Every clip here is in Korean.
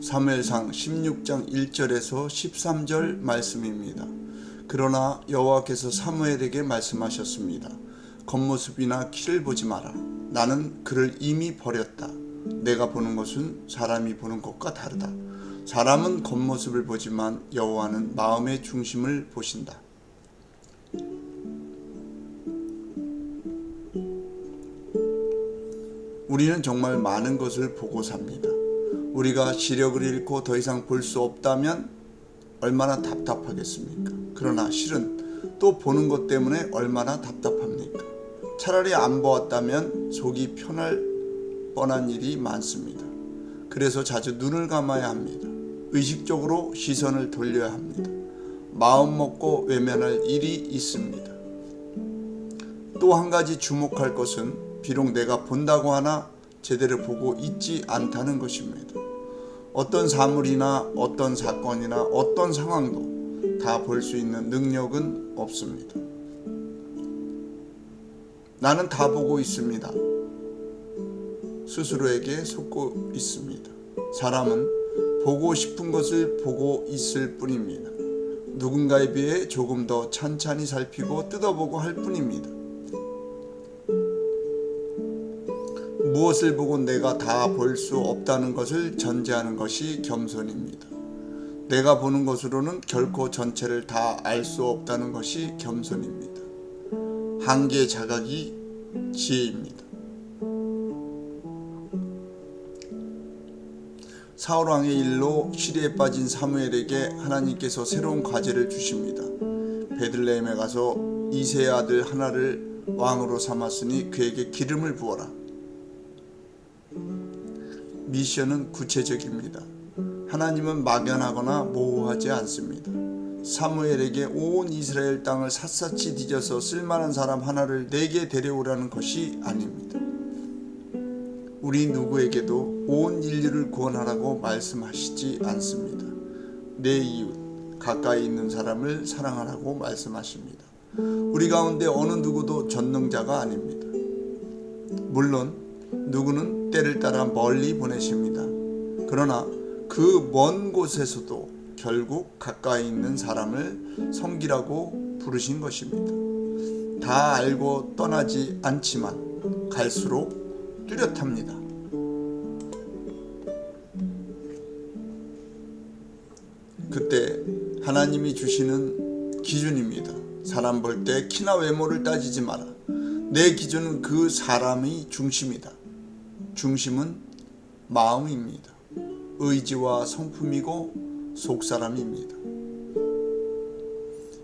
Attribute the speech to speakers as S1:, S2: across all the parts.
S1: 사무엘상 16장 1절에서 13절 말씀입니다. 그러나 여호와께서 사무엘에게 말씀하셨습니다. 겉모습이나 키를 보지 마라. 나는 그를 이미 버렸다. 내가 보는 것은 사람이 보는 것과 다르다. 사람은 겉모습을 보지만 여호와는 마음의 중심을 보신다. 우리는 정말 많은 것을 보고 삽니다. 우리가 시력을 잃고 더 이상 볼 수 없다면 얼마나 답답하겠습니까? 그러나 실은 또 보는 것 때문에 얼마나 답답합니까? 차라리 안 보았다면 속이 편할 뻔한 일이 많습니다. 그래서 자주 눈을 감아야 합니다. 의식적으로 시선을 돌려야 합니다. 마음 먹고 외면할 일이 있습니다. 또 한 가지 주목할 것은 비록 내가 본다고 하나 제대로 보고 있지 않다는 것입니다. 어떤 사물이나 어떤 사건이나 어떤 상황도 다 볼 수 있는 능력은 없습니다. 나는 다 보고 있습니다. 스스로에게 속고 있습니다. 사람은 보고 싶은 것을 보고 있을 뿐입니다. 누군가에 비해 조금 더 찬찬히 살피고 뜯어보고 할 뿐입니다. 무엇을 보고 내가 다 볼 수 없다는 것을 전제하는 것이 겸손입니다. 내가 보는 것으로는 결코 전체를 다 알 수 없다는 것이 겸손입니다. 한계 자각이 지혜입니다. 사울 왕의 일로 시리에 빠진 사무엘에게 하나님께서 새로운 과제를 주십니다. 베들레헴에 가서 이세의 아들 하나를 왕으로 삼았으니 그에게 기름을 부어라. 미션은 구체적입니다. 하나님은 막연하거나 모호하지 않습니다. 사무엘에게 온 이스라엘 땅을 샅샅이 뒤져서 쓸만한 사람 하나를 내게 데려오라는 것이 아닙니다. 우리 누구에게도 온 인류를 구원하라고 말씀하시지 않습니다. 내 이웃, 가까이 있는 사람을 사랑하라고 말씀하십니다. 우리 가운데 어느 누구도 전능자가 아닙니다. 물론 누구는 때를 따라 멀리 보내십니다. 그러나 그 먼 곳에서도 결국 가까이 있는 사람을 섬기라고 부르신 것입니다. 다 알고 떠나지 않지만 갈수록 뚜렷합니다. 그때 하나님이 주시는 기준입니다. 사람 볼 때 키나 외모를 따지지 마라. 내 기준은 그 사람의 중심이다. 중심은 마음입니다. 의지와 성품이고 속사람입니다.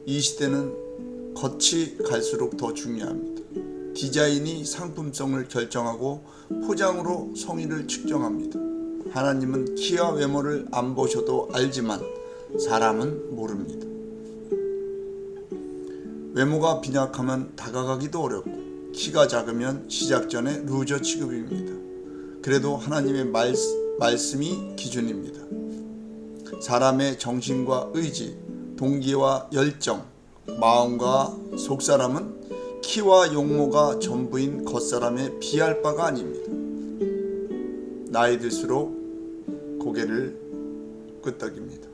S1: 이 시대는 겉이 갈수록 더 중요합니다. 디자인이 상품성을 결정하고 포장으로 성의를 측정합니다. 하나님은 키와 외모를 안 보셔도 알지만 사람은 모릅니다. 외모가 빈약하면 다가가기도 어렵고 키가 작으면 시작 전에 루저 취급입니다. 그래도 하나님의 말, 말씀이 기준입니다. 사람의 정신과 의지, 동기와 열정, 마음과 속사람은 키와 용모가 전부인 겉사람에 비할 바가 아닙니다. 나이 들수록 고개를 끄덕입니다.